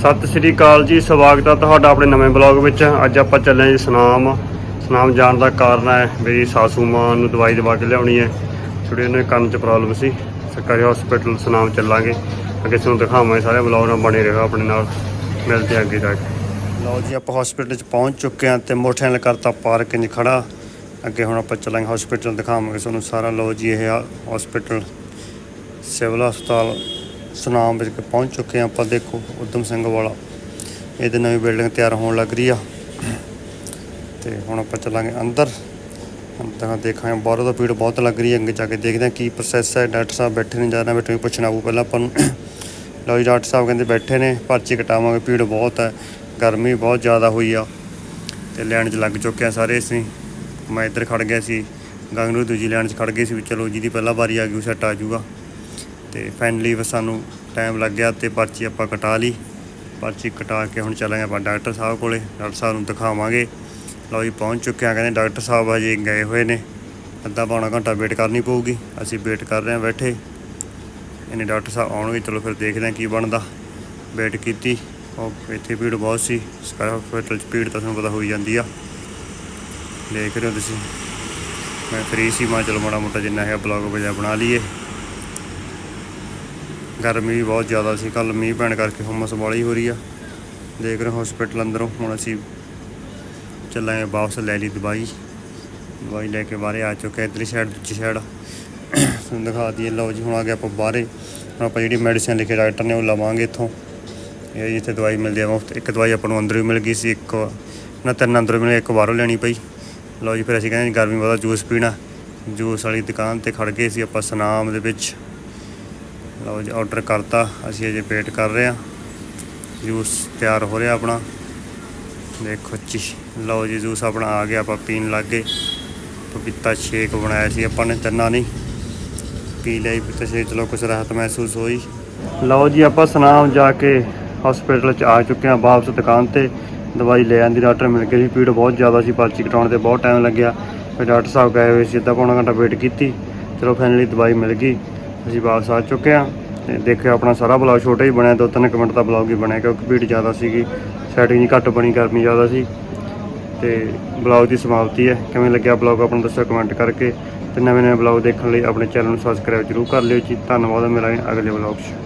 ਸਤਿ ਸ੍ਰੀ ਅਕਾਲ ਜੀ, ਸਵਾਗਤ ਹੈ ਤੁਹਾਡਾ ਆਪਣੇ ਨਵੇਂ ਬਲੌਗ ਵਿੱਚ। ਅੱਜ ਆਪਾਂ ਚੱਲੇ ਹਾਂ ਜੀ ਸੁਨਾਮ। ਸੁਨਾਮ ਜਾਣ ਦਾ ਕਾਰਨ ਹੈ ਮੇਰੀ ਸਾਸੂ ਮਾਂ ਨੂੰ ਦਵਾਈ ਦਵਾ ਕੇ ਲਿਆਉਣੀ ਹੈ। ਥੋੜੀ ਉਹਨੇ ਕੰਨ 'ਚ ਪ੍ਰੋਬਲਮ ਸੀ। ਸਰਕਾਰੀ ਹਸਪੀਟਲ ਸੁਨਾਮ ਚੱਲਾਂਗੇ। ਅੱਗੇ ਤੁਹਾਨੂੰ ਦਿਖਾਵਾਂਗੇ ਸਾਰੇ ਬਲੌਗ ਨਾਲ, ਬਣੇ ਰਹੋ ਆਪਣੇ ਨਾਲ। ਮਿਲਦੇ ਹਾਂ ਅੱਗੇ ਜਾ ਕੇ। ਲਓ ਜੀ, ਆਪਾਂ ਹਸਪੀਟਲ 'ਚ ਪਹੁੰਚ ਚੁੱਕੇ ਹਾਂ ਤੇ ਮੋਟਰਸਾਈਕਲ ਕਰਤਾ ਪਾਰਕਿੰਗ 'ਚ ਖੜਾ। ਅੱਗੇ ਹੁਣ ਆਪਾਂ ਚੱਲਾਂਗੇ ਹਸਪੀਟਲ ਦਿਖਾਵਾਂਗੇ ਤੁਹਾਨੂੰ ਸਾਰਾ। ਲਓ ਜੀ, ਇਹ ਹਸਪੀਟਲ ਸਿਵਲ ਹਸਪਤਾਲ। ਸੁਨਾਮ ਵਿੱਚ ਪਹੁੰਚ ਚੁੱਕੇ ਹਾਂ। ਆਪਾਂ ਦੇਖੋ ਉਦਮ ਸਿੰਘ ਵਾਲਾ, ਇਹਦੇ ਨਵੀਂ ਬਿਲਡਿੰਗ ਤਿਆਰ ਹੋਣ ਲੱਗ ਰਹੀ ਆ। ਤੇ ਹੁਣ ਆਪਾਂ ਚੱਲਾਂਗੇ ਅੰਦਰ। ਤਾਂ ਦੇਖਾਂਗੇ, ਬਾਹਰੋਂ ਤਾਂ ਭੀੜ ਬਹੁਤ ਲੱਗ ਰਹੀ ਹੈ, ਅੱਗੇ ਜਾ ਕੇ ਦੇਖਦੇ ਹਾਂ ਕੀ ਪ੍ਰੋਸੈਸ ਹੈ। ਡਾਕਟਰ ਸਾਹਿਬ ਬੈਠੇ ਨੇ ਜਾਣਾ ਬੈਠੇ ਪੁੱਛਣਾ ਪਊ ਪਹਿਲਾਂ ਆਪਾਂ ਨੂੰ। ਲਓ ਜੀ, ਡਾਕਟਰ ਸਾਹਿਬ ਕਹਿੰਦੇ ਬੈਠੇ ਨੇ, ਪਰਚੀ ਕਟਾਵਾਂਗੇ, ਭੀੜ ਬਹੁਤ ਹੈ, ਗਰਮੀ ਬਹੁਤ ਜ਼ਿਆਦਾ ਹੋਈ ਆ। ਤੇ ਲੈਣ 'ਚ ਲੱਗ ਚੁੱਕੇ ਆ ਸਾਰੇ ਅਸੀਂ। ਮੈਂ ਇੱਧਰ ਖੜ ਗਿਆ ਸੀ ਗੰਗਰੂ ਦੂਜੀ ਲੈਣ 'ਚ ਖੜ ਗਏ ਸੀ ਵੀ ਚਲੋ ਜਿਹਦੀ ਪਹਿਲਾਂ ਵਾਰੀ ਆ ਗਈ, ਉਹ ਸੈੱਟ ਆ ਜਾਊਗਾ। ਤੇ ਫਾਈਨਲੀ ਬਸ ਸਾਨੂੰ ਟਾਈਮ ਲੱਗ ਗਿਆ ਤੇ ਪਰਚੀ ਆਪਾਂ ਕਟਾ ਲਈ। ਪਰਚੀ ਕਟਾ ਕੇ ਹੁਣ ਚੱਲਾਂਗੇ ਆਪਾਂ ਡਾਕਟਰ ਸਾਹਿਬ ਕੋਲੇ। ਡਾਕਟਰ ਸਾਹਿਬ ਨੂੰ ਦਿਖਾਵਾਂਗੇ। ਲਓ ਜੀ, ਪਹੁੰਚ ਚੁੱਕੇ ਆ ਕਹਿੰਦੇ ਡਾਕਟਰ ਸਾਹਿਬ ਹਜੇ ਗਏ ਹੋਏ ਨੇ। ਅੱਧਾ ਪੌਣਾ ਘੰਟਾ ਵੇਟ ਕਰਨੀ ਪਊਗੀ। ਅਸੀਂ ਵੇਟ ਕਰ ਰਹੇ ਹਾਂ ਬੈਠੇ। ਇਹਨੇ ਡਾਕਟਰ ਸਾਹਿਬ ਆਉਣਗੇ ਚਲੋ ਫਿਰ ਦੇਖਦੇ ਹਾਂ ਕੀ ਬਣਦਾ। ਵੇਟ ਕੀਤੀ। ਉਹ ਇੱਥੇ ਭੀੜ ਬਹੁਤ ਸੀ। ਸਕਾਈ ਹਸਪੀਟਲ 'ਚ ਭੀੜ ਤਾਂ ਤੁਹਾਨੂੰ ਪਤਾ ਹੋਈ ਜਾਂਦੀ ਆ। ਦੇਖ ਰਹੇ ਹੋ ਤੁਸੀਂ। ਮੈਂ ਫ੍ਰੀ ਸੀ, ਮੈਂ ਕਿਹਾ ਚਲੋ ਮਾੜਾ ਮੋਟਾ ਜਿੰਨਾ ਹੈ ਬਲੌਗ ਵਜਾ ਬਣਾ ਲਈਏ। ਗਰਮੀ ਵੀ ਬਹੁਤ ਜ਼ਿਆਦਾ ਸੀ ਕੱਲ ਮੀਂਹ ਪੈਣ ਕਰਕੇ ਹੁਮਸ ਵਾਲੀ ਹੋ ਰਹੀ ਆ। ਦੇਖ ਰਹੇ ਹਸਪੀਟਲ ਅੰਦਰੋਂ, ਹੁਣ ਅਸੀਂ ਚੱਲਾਂਗੇ ਵਾਪਸ ਲੈ ਲਈ ਦਵਾਈ। ਦਵਾਈ ਲੈ ਕੇ ਬਾਹਰੇ ਆ ਚੁੱਕੇ ਹਾਂ ਸਾਈਡ ਦੂਜੀ ਸਾਈਡ ਤੁਹਾਨੂੰ ਦਿਖਾ ਦਈਏ, ਲਓ ਜੀ ਹੁਣ ਆ ਗਏ ਆਪਾਂ ਬਾਹਰੇ। ਹੁਣ ਆਪਾਂ ਜਿਹੜੀ ਮੈਡੀਸਿਨ ਲਿਖੇ ਡਾਕਟਰ ਨੇ ਉਹ ਲਵਾਂਗੇ ਇੱਥੋਂ। ਇਹ ਜਿੱਥੇ ਦਵਾਈ ਮਿਲਦੀ ਆ ਮੁਫਤ ਇੱਕ ਦਵਾਈ ਆਪਾਂ ਨੂੰ ਅੰਦਰੋਂ ਵੀ ਮਿਲ ਗਈ ਸੀ, ਇੱਕ ਨਾ ਤਿੰਨ ਅੰਦਰੋਂ ਮਿਲੇ, ਇੱਕ ਬਾਹਰੋਂ ਲੈਣੀ ਪਈ। ਲਓ ਜੀ ਫਿਰ ਅਸੀਂ ਕਹਿੰਦੇ ਗਰਮੀ ਵਾਲਾ ਜੂਸ ਪੀਣਾ। ਜੂਸ ਵਾਲੀ ਦੁਕਾਨ ਤੇ ਖੜ ਗਏ ਸੀ ਆਪਾਂ, ਸਨਾਮ ਦੇ ਵਿੱਚ। ਲਓ ਜੀ ਆਰਡਰ ਕਰਤਾ। ਅਸੀਂ ਅਜੇ ਵੇਟ ਕਰ ਰਹੇ ਹਾਂ। ਜੂਸ ਤਿਆਰ ਹੋ ਰਿਹਾ ਆਪਣਾ। ਦੇਖੋ ਜੀ, ਲਓ ਜੀ, ਜੂਸ ਆਪਣਾ ਆ ਗਿਆ, ਆਪਾਂ ਪੀਣ ਲੱਗ ਗਏ। ਪਪੀਤਾ ਸ਼ੇਕ ਬਣਾਇਆ ਸੀ ਆਪਾਂ ਨੇ, ਤਿੰਨਾਂ ਨਹੀਂ ਪੀ ਲਈ ਪਪੀਤਾ ਸ਼ੇਕ ਚਲੋ ਕੁਝ ਰਾਹਤ ਮਹਿਸੂਸ ਹੋਈ। ਲਓ ਜੀ, ਆਪਾਂ ਸਨਾਮ ਜਾ ਕੇ ਹਸਪੀਟਲ ਚ ਆ ਚੁੱਕੇ ਹਾਂ, ਵਾਪਸ ਦੁਕਾਨ ਤੇ। ਦਵਾਈ ਲੈ ਆਂਦੀ ਡਾਕਟਰ ਮਿਲ ਕੇ ਜੀ ਪੀੜ ਬਹੁਤ ਜ਼ਿਆਦਾ ਸੀ, ਪਰਚੀ ਕਟਾਉਣ ਤੇ ਬਹੁਤ ਟਾਈਮ ਲੱਗਿਆ। ਫਿਰ ਡਾਕਟਰ ਸਾਹਿਬ ਗਏ ਹੋਏ ਸੀ, ਅੱਧਾ ਪੌਣਾ ਘੰਟਾ ਵੇਟ ਕੀਤੀ। ਚਲੋ ਫਾਈਨਲੀ ਦਵਾਈ ਮਿਲ ਗਈ। ਅਸੀਂ ਵਾਪਸ ਆ ਚੁੱਕੇ ਹਾਂ ਤੇ ਦੇਖਿਓ ਆਪਣਾ ਸਾਰਾ ਬਲੌਗ ਛੋਟਾ ਹੀ ਬਣਿਆ, ਦੋ ਤਿੰਨ ਕੁ ਮਿੰਟ ਦਾ ਬਲੌਗ ਹੀ ਬਣਿਆ ਕਿਉਂਕਿ ਭੀੜ ਜ਼ਿਆਦਾ ਸੀਗੀ ਸੈਟਿੰਗ ਜੀ ਘੱਟ ਬਣੀ, ਗਰਮੀ ਜ਼ਿਆਦਾ ਸੀ ਤੇ ਬਲੌਗ ਦੀ ਸਮਾਪਤੀ ਹੈ। ਕਿਵੇਂ ਲੱਗਿਆ ਬਲੌਗ ਆਪਣਾ ਦੱਸੋ ਕਮੈਂਟ ਕਰਕੇ ਤੇ ਨਵੇਂ ਨਵੇਂ ਬਲੌਗ ਦੇਖਣ ਲਈ ਆਪਣੇ ਚੈਨਲ ਨੂੰ ਸਬਸਕ੍ਰਾਈਬ ਜ਼ਰੂਰ ਕਰ ਲਿਓ ਜੀ। ਧੰਨਵਾਦ ਮਿਲਾਂਗੇ ਅਗਲੇ ਬਲੌਗ 'ਚ।